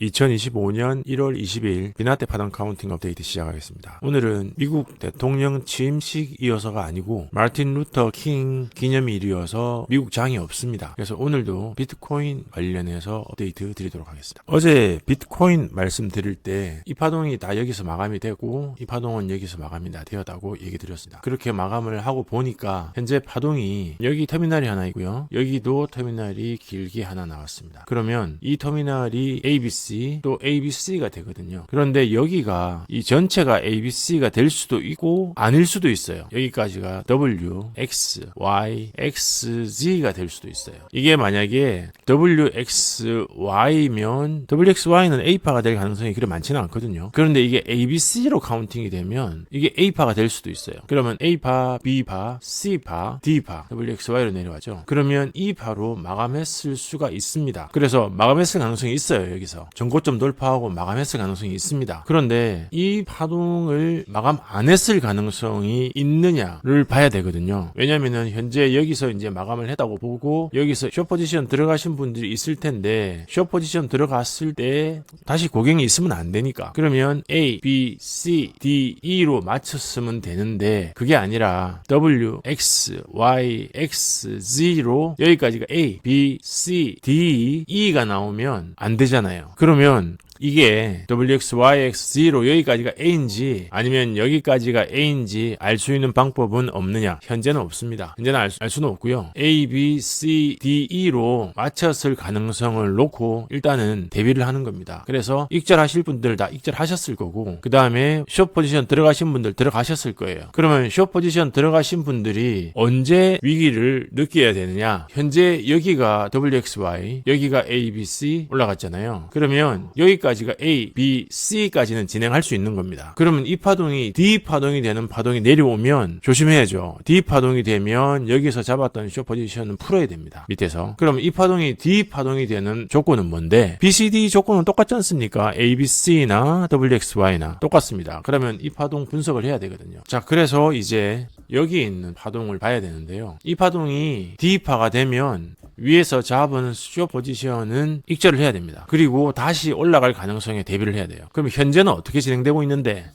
2025년 1월 22일 비나테 파동 카운팅 업데이트 시작하겠습니다. 오늘은 미국 대통령 취임식 이어서가 아니고 마틴 루터 킹 기념일이어서 미국 장이 없습니다. 그래서 오늘도 비트코인 관련해서 업데이트 드리도록 하겠습니다. 어제 비트코인 말씀드릴 때 이 파동이 다 여기서 마감이 되고 이 파동은 여기서 마감이 다 되었다고 얘기 드렸습니다. 그렇게 마감을 하고 보니까 현재 파동이 여기 터미널이 하나 있고요. 여기도 터미널이 길게 하나 나왔습니다. 그러면 이 터미널이 ABC 또 ABC가 되거든요. 그런데 여기가 이 전체가 ABC가 될 수도 있고 아닐 수도 있어요. 여기까지가 W, X, Y, XZ가 될 수도 있어요. 이게 만약에 WXY면 WXY는 A파가 될 가능성이 그리 많지는 않거든요. 그런데 이게 ABC로 카운팅이 되면 이게 A파가 될 수도 있어요. 그러면 A파, B파, C파, D파, WXY로 내려가죠. 그러면 이 파로 마감했을 수가 있습니다. 그래서 마감했을 가능성이 있어요. 여기서 전고점 돌파하고 마감했을 가능성이 있습니다. 그런데 이 파동을 마감 안 했을 가능성이 있느냐를 봐야 되거든요. 왜냐면은 현재 여기서 이제 마감을 했다고 보고 여기서 숏 포지션 들어가신 분들이 있을 텐데 숏 포지션 들어갔을 때 다시 고객이 있으면 안 되니까 그러면 A, B, C, D, E로 맞췄으면 되는데 그게 아니라 W, X, Y, X, Z로 여기까지가 A, B, C, D, E가 나오면 안 되잖아요. 그러면 이게 WXYX0 여기까지가 A인지 아니면 여기까지가 A인지 알 수 있는 방법은 없느냐? 현재는 없습니다. 현재는 알, 수, 알 수는 없고요. A, B, C, D, E로 맞췄을 가능성을 놓고 일단은 대비를 하는 겁니다. 그래서 익절하실 분들 다 익절하셨을 거고 그 다음에 숏 포지션 들어가신 분들 들어가셨을 거예요. 그러면 숏 포지션 들어가신 분들이 언제 위기를 느껴야 되느냐? 현재 여기가 WXY 여기가 A, B, C 올라갔잖아요. 그러면 여기까지 가 A, B, C까지는 진행할 수 있는 겁니다. 그러면 이 파동이 D 파동이 되는 파동이 내려오면 조심해야죠. D 파동이 되면 여기서 잡았던 숏 포지션은 풀어야 됩니다. 밑에서. 그럼 이 파동이 D 파동이 되는 조건은 뭔데? BCD 조건은 똑같지 않습니까? ABC나 WXY나 똑같습니다. 그러면 이 파동 분석을 해야 되거든요. 자, 그래서 이제 여기 있는 파동을 봐야 되는데요. 이 파동이 D파가 되면 위에서 잡은 숏 포지션은 익절을 해야 됩니다. 그리고 다시 올라갈 가능성에 대비를 해야 돼요. 그럼 현재는 어떻게 진행되고 있는데?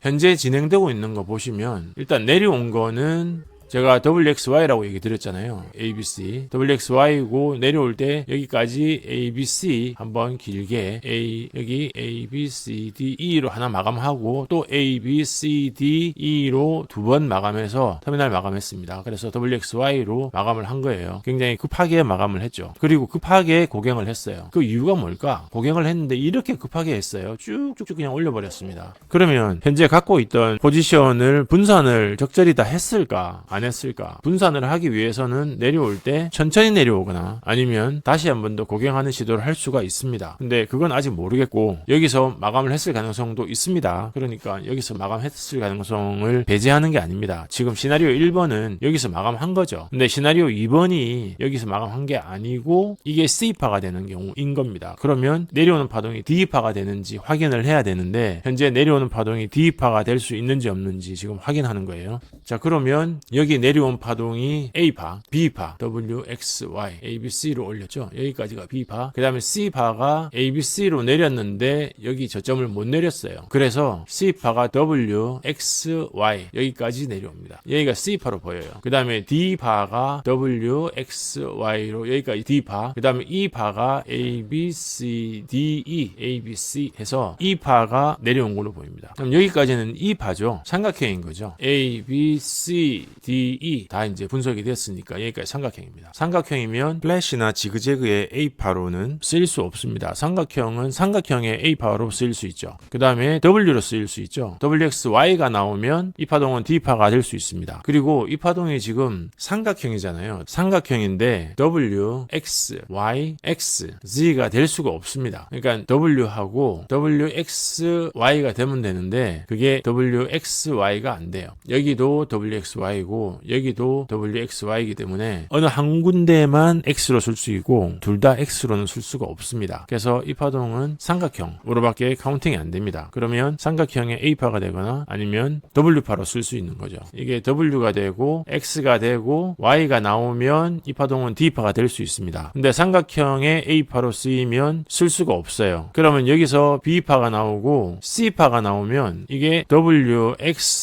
현재 진행되고 있는 거 보시면 일단 내려온 거는 제가 WXY라고 얘기 드렸잖아요. ABC. WXY고 내려올 때 여기까지 ABC 한번 길게 A 여기 A B C D E로 하나 마감하고 또 A B C D E로 두 번 마감해서 터미널 마감했습니다. 그래서 WXY로 마감을 한 거예요. 굉장히 급하게 마감을 했죠. 그리고 급하게 고갱을 했어요. 그 이유가 뭘까? 고갱을 했는데 이렇게 급하게 했어요. 쭉쭉쭉 그냥 올려버렸습니다. 그러면 현재 갖고 있던 포지션을 분산을 적절히 다 했을까? 안 했을까? 분산을 하기 위해서는 내려올 때 천천히 내려오거나 아니면 다시 한 번 더 고갱하는 시도를 할 수가 있습니다. 근데 그건 아직 모르겠고 여기서 마감을 했을 가능성도 있습니다. 그러니까 여기서 마감했을 가능성을 배제하는 게 아닙니다. 지금 시나리오 1번은 여기서 마감한 거죠. 근데 시나리오 2번이 여기서 마감한 게 아니고 이게 C파가 되는 경우인 겁니다. 그러면 내려오는 파동이 D파가 되는지 확인을 해야 되는데 현재 내려오는 파동이 D파가 될 수 있는지 없는지 지금 확인하는 거예요. 자 그러면 여기 내려온 파동이 A파, B파, W, X, Y, A, B, C로 올렸죠. 여기까지가 B파. 그 다음에 C파가 A, B, C로 내렸는데 여기 저점을 못 내렸어요. 그래서 C파가 W, X, Y 여기까지 내려옵니다. 여기가 C파로 보여요. 그 다음에 D파가 W, X, Y로 여기까지 D파. 그 다음에 E파가 A, B, C, D, E, A, B, C 해서 E파가 내려온 걸로 보입니다. 그럼 여기까지는 E파죠. 삼각형인 거죠. A, B, C, D, E 다 이제 분석이 됐으니까 여기까지 삼각형입니다. 삼각형이면 플래시나 지그재그의 A파로는 쓰일 수 없습니다. 삼각형은 삼각형의 A파로 쓰일 수 있죠. 그 다음에 W로 쓰일 수 있죠. WXY가 나오면 이 파동은 D파가 될 수 있습니다. 그리고 이 파동이 지금 삼각형이잖아요. 삼각형인데 W, X, Y, X, Z가 될 수가 없습니다. 그러니까 W하고 WXY가 되면 되는데 그게 WXY가 안 돼요. 여기도 WXY고 여기도 WXY이기 때문에 어느 한 군데만 X로 쓸 수 있고 둘 다 X로는 쓸 수가 없습니다. 그래서 이 파동은 삼각형으로밖에 카운팅이 안 됩니다. 그러면 삼각형의 A파가 되거나 아니면 W파로 쓸 수 있는 거죠. 이게 W가 되고 X가 되고 Y가 나오면 이 파동은 D파가 될 수 있습니다. 근데 삼각형의 A파로 쓰이면 쓸 수가 없어요. 그러면 여기서 B파가 나오고 C파가 나오면 이게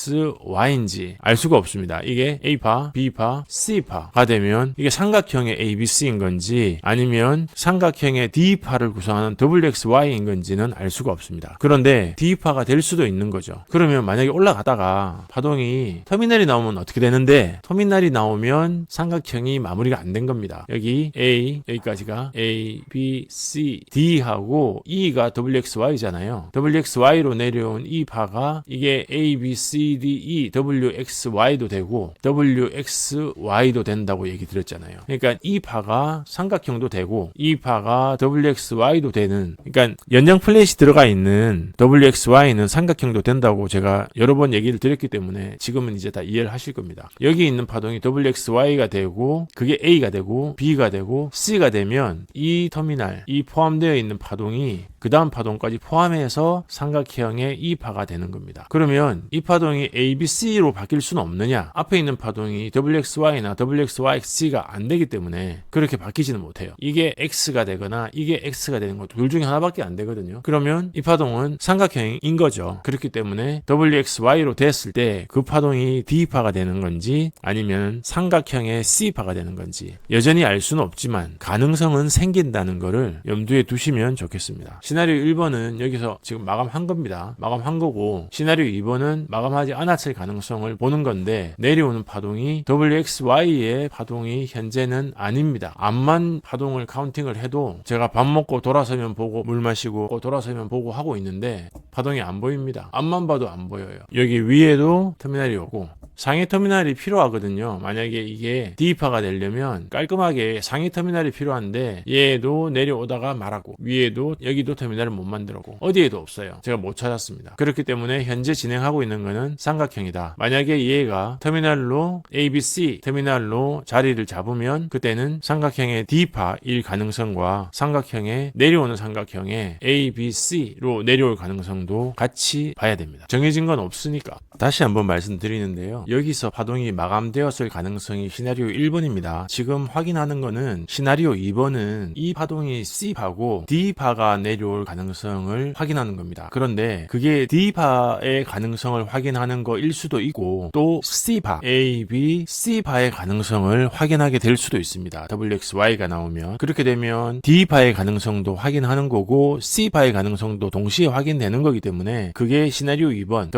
WXY인지 알 수가 없습니다. 이게 A파, B파, C파가 되면 이게 삼각형의 ABC인 건지 아니면 삼각형의 D파를 구성하는 WXY인 건지는 알 수가 없습니다. 그런데 D파가 될 수도 있는 거죠. 그러면 만약에 올라가다가 파동이 터미널이 나오면 어떻게 되는데 터미널이 나오면 삼각형이 마무리가 안 된 겁니다. 여기 A 여기까지가 A, B, C, D하고 E가 WXY잖아요. WXY로 내려온 이 파가 이게 A, B, C, D, E, WXY도 되고 WXY도 된다고 얘기 드렸잖아요. 그러니까 이 파가 삼각형도 되고 이 파가 WXY도 되는 그러니까 연장 플랫이 들어가 있는 WXY는 삼각형도 된다고 제가 여러 번 얘기를 드렸기 때문에 지금은 이제 다 이해를 하실 겁니다. 여기 있는 파동이 WXY가 되고 그게 A가 되고 B가 되고 C가 되면 이 터미널 이 포함되어 있는 파동이 그 다음 파동까지 포함해서 삼각형의 이 파가 되는 겁니다. 그러면 이 파동이 A, B, C로 바뀔 수는 없느냐? 앞에 있는 파동이 WXY나 WXYX가 안 되기 때문에 그렇게 바뀌지는 못해요. 이게 X가 되거나 이게 X가 되는 것도 둘 중에 하나밖에 안 되거든요. 그러면 이 파동은 삼각형인 거죠. 그렇기 때문에 WXY로 됐을 때 그 파동이 D파가 되는 건지 아니면 삼각형의 C파가 되는 건지 여전히 알 수는 없지만 가능성은 생긴다는 거를 염두에 두시면 좋겠습니다. 시나리오 1번은 여기서 지금 마감한 겁니다. 마감한 거고 시나리오 2번은 마감하지 않았을 가능성을 보는 건데 내려오는 파동이 WXY의 파동이 현재는 아닙니다. 암만 파동을 카운팅을 해도 제가 밥 먹고 돌아서면 보고 물 마시고 돌아서면 보고 하고 있는데 파동이 안 보입니다. 앞만 봐도 안 보여요. 여기 위에도 터미널이 오고 상위 터미널이 필요하거든요. 만약에 이게 D파가 되려면 깔끔하게 상위 터미널이 필요한데 얘도 내려오다가 말하고 위에도 여기도 터미널을 못 만들었고 어디에도 없어요. 제가 못 찾았습니다. 그렇기 때문에 현재 진행하고 있는 거는 삼각형이다. 만약에 얘가 터미널로 ABC 터미널로 자리를 잡으면 그때는 삼각형의 D파일 가능성과 삼각형의 내려오는 삼각형의 ABC로 내려올 가능성도 같이 봐야 됩니다. 정해진 건 없으니까. 다시 한번 말씀드리는데요. 여기서 파동이 마감되었을 가능성이 시나리오 1번입니다. 지금 확인하는 거는 시나리오 2번은 이 파동이 C파고 D파가 내려올 가능성을 확인하는 겁니다. 그런데 그게 D파의 가능성을 확인하는 거일 수도 있고 또 C파, A, B, C파의 가능성을 확인하게 될 수도 있습니다. WXY가 나오면 그렇게 되면 D파의 가능성도 확인하는 거고 C파의 가능성도 동시에 확인되는 거기 때문에 그게 시나리오 2번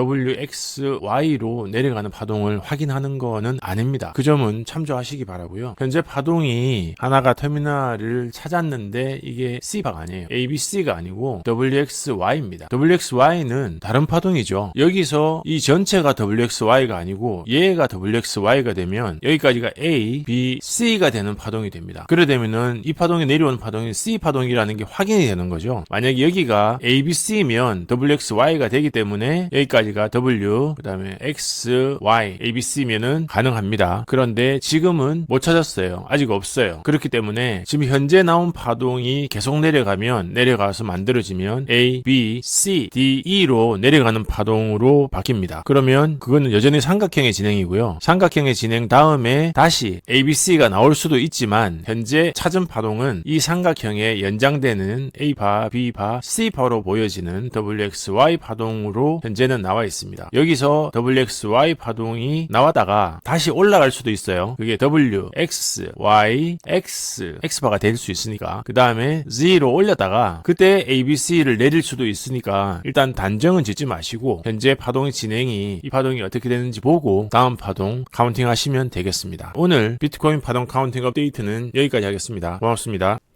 WXY로 내려가는 파동을 확인하는 거는 아닙니다. 그 점은 참조하시기 바라고요. 현재 파동이 하나가 터미널을 찾았는데 이게 C파가 아니에요. ABC가 아니고 WXY입니다. WXY는 다른 파동이죠. 여기서 이 전체가 WXY가 아니고 얘가 WXY가 되면 여기까지가 A, B, C가 되는 파동이 됩니다. 그래 되면은 이 파동이 내려오는 파동이 C 파동이라는 게 확인이 되는 거죠. 만약에 여기가 ABC면 WXY가 되기 때문에 여기까지가 W, 그 다음에 X, Y, ABC면은 가능합니다. 그런데 지금은 못 찾았어요. 아직 없어요. 그렇기 때문에 지금 현재 나온 파동이 계속 내려가면 내려가서 만들어지면 A, B, C, D, E로 내려가는 파동으로 바뀝니다. 그러면 그거는 여전히 삼각형의 진행이고요. 삼각형의 진행 다음에 다시 ABC가 나올 수도 있지만 현재 찾은 파동은 이 삼각형에 연장되는 A파, B파, C파로 보여지는 WXY 파동으로 현재는 나와 있습니다. 여기서 WXY 파동이 나왔다가 다시 올라갈 수도 있어요. 그게 W, X, Y, X, X바가 될 수 있으니까. 그 다음에 Z로 올렸다가 그때 ABC를 내릴 수도 있으니까 일단 단정은 짓지 마시고 현재 파동의 진행이 이 파동이 어떻게 되는지 보고 다음 파동 카운팅 하시면 되겠습니다. 오늘 비트코인 파동 카운팅 업데이트는 여기까지 하겠습니다. 고맙습니다.